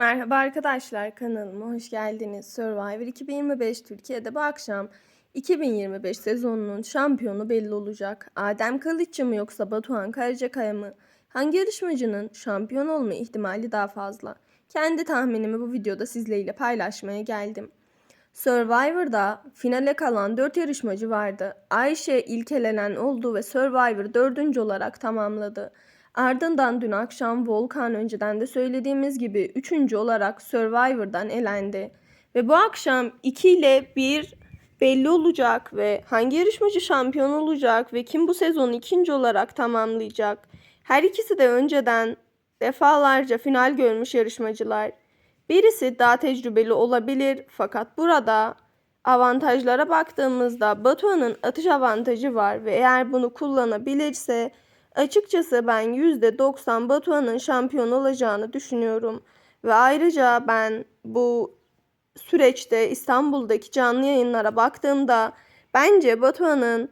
Merhaba arkadaşlar kanalıma hoş geldiniz. Survivor 2025 Türkiye'de bu akşam 2025 sezonunun şampiyonu belli olacak. Adem Kılıççı mı yoksa Batuhan Karacakaya mı? Hangi yarışmacının şampiyon olma ihtimali daha fazla? Kendi tahminimi bu videoda sizlerle paylaşmaya geldim. Survivor'da finale kalan 4 yarışmacı vardı. Ayşe ilk elenen oldu ve Survivor 4. olarak tamamladı. Ardından dün akşam Volkan önceden de söylediğimiz gibi 3. olarak Survivor'dan elendi. Ve bu akşam 2 ile 1 belli olacak ve hangi yarışmacı şampiyon olacak ve kim bu sezonu ikinci olarak tamamlayacak. Her ikisi de önceden defalarca final görmüş yarışmacılar. Birisi daha tecrübeli olabilir fakat burada avantajlara baktığımızda Batuhan'ın atış avantajı var ve eğer bunu kullanabilirse açıkçası ben %90 Batuhan'ın şampiyon olacağını düşünüyorum. Ve ayrıca ben bu süreçte İstanbul'daki canlı yayınlara baktığımda bence Batuhan'ın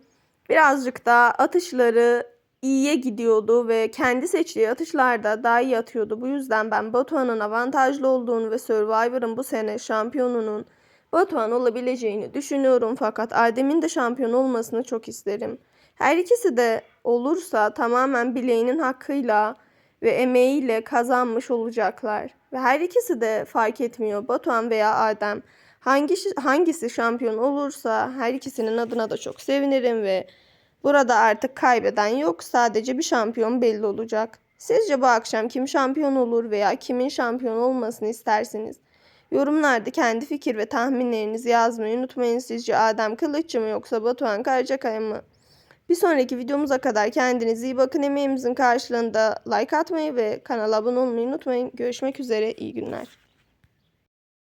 birazcık daha atışları iyiye gidiyordu ve kendi seçtiği atışlarda daha iyi atıyordu. Bu yüzden ben Batuhan'ın avantajlı olduğunu ve Survivor'ın bu sene şampiyonunun Batuhan olabileceğini düşünüyorum fakat Adem'in de şampiyon olmasını çok isterim. Her ikisi de olursa tamamen bileğinin hakkıyla ve emeğiyle kazanmış olacaklar. Ve her ikisi de fark etmiyor Batuhan veya Adem. Hangisi, hangisi şampiyon olursa her ikisinin adına da çok sevinirim ve burada artık kaybeden yok. Sadece bir şampiyon belli olacak. Sizce bu akşam kim şampiyon olur veya kimin şampiyon olmasını istersiniz? Yorumlarda kendi fikir ve tahminlerinizi yazmayı unutmayın. Sizce Adem Kılıççı mı yoksa Batuhan Karacakaya mı? Bir sonraki videomuza kadar kendinize iyi bakın. Emeğimizin karşılığında like atmayı ve kanala abone olmayı unutmayın. Görüşmek üzere. İyi günler.